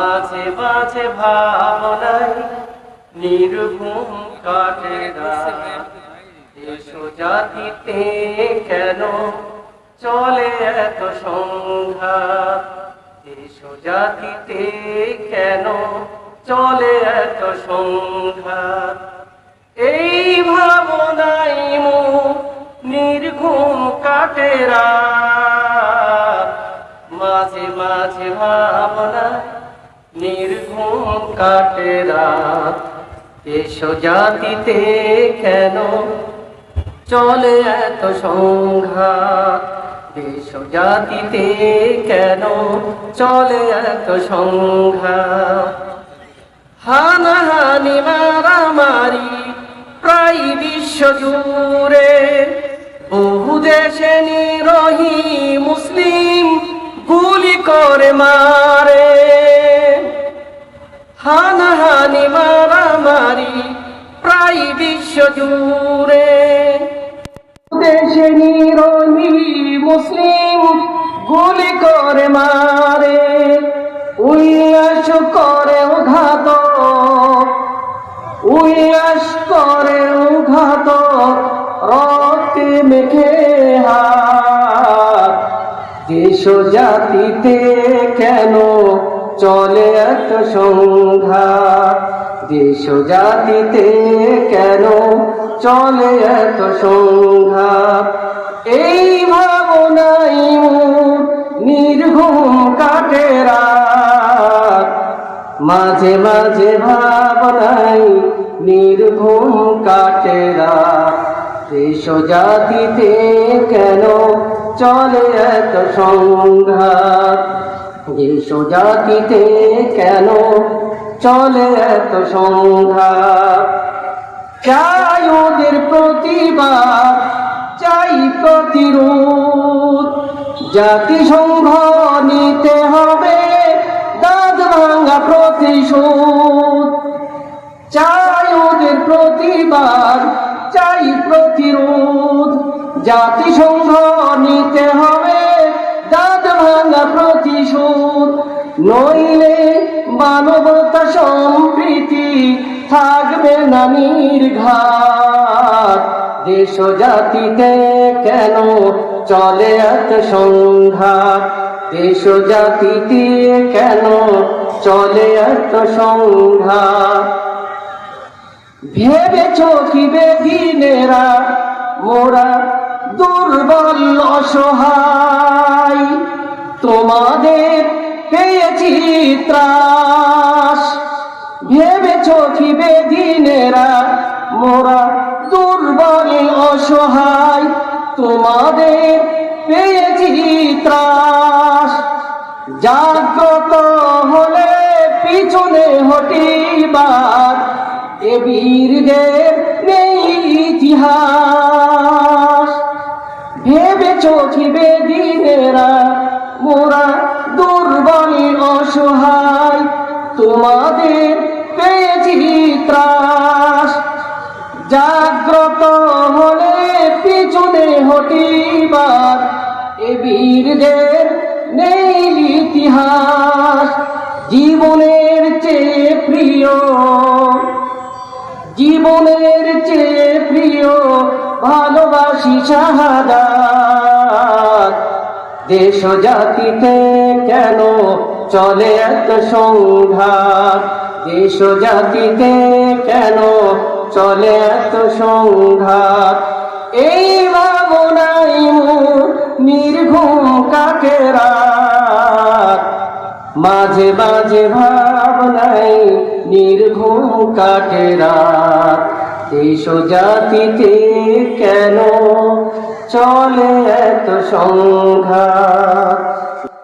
মাঝে মাঝে ভাবনায় নির্ঘুম কাটে। দেশ জাতিতে কেন চলে এত সংঘাত দেশ জাতিতে কেন চলে এত সংঘাত এই ভাবনাই মো নির্ঘুম কাটে রাত। মাঝে মাঝে ভাবনা কাটে রাত। দেশ জাতিতে কেন? চলে এত সংঘাত। দেশ জাতিতে কেন? চলে এত সংঘাত। হানাহানি, মারামারি প্রায় বিশ্ব জুড়ে। বহু দেশে নিরহি মুসলিম গুলি করে মারে। হানাহানি মারামারি প্রায় বিশ্ব জুড়ে। দেশে নিরহি মুসলিম গুলি করে মারে, উল্লাস করে ঘাত উল্লাস করে ঘাত রক্তে মেখে হাত। দেশ জাতিতে কেন চলে এত সংঘাত দেশ জাতিতে কেন চলে এত সংঘাত এই ভাবনাই নির্ঘুম কাটেরা মাঝে মাঝে ভাবনাই নির্ঘুম কাটেরা দেশ জাতিতে কেন চলে এত সংঘাত দেশ জাতিতে কেন? চলে এত সংঘাত চাই ওদের প্রতিবাদ, চাই প্রতিরোধ। জাতিসংঘ নিতে হবে দাঁত ভাঙা প্রতিশোধ। চাই ওদের প্রতিবাদ, চাই প্রতিরোধ। জাতিসংঘ নিতে হবে প্রতিশোধ নইলে মানবতা সম্প্রীতি থাকবে না নির্ঘাত। দেশ জাতিতে কেন চলে এত সংঘাত? দেশ জাতিতে কেন চলে এত সংঘাত? ভেবেছ কি বেদিনেরা? মোরা দুর্বল, অসহায় তোমাদের পেয়েছি ত্রাস। ভেবেছ কি বেদিনেরা মোরা দুর্বল অসহায়। তোমাদের পেয়েছি ত্রাস। জাগ্রত হলে পিছনে হটিবার। এ বীরদের অসহায়, তোমাদের পেয়েছি ত্রাস। জাগ্রত হলে পিছনে হটিবার এ বীরদের নেই ইতিহাস। জীবনের চেয়ে প্রিয়, জীবনের চেয়ে প্রিয় ভালোবাসি শাহাদাত। দেশ জাতিতে কেন চলে এত সংঘাত? দেশ জাতিতে কেন চলে এত সংঘাত? এই ভাবনাই নির্ঘুম কাকেরা মাঝে মাঝে ভাবনাই নির্ঘুম কাটে রাত? দেশ জাতিতে কেন চলে এত সংঘাত?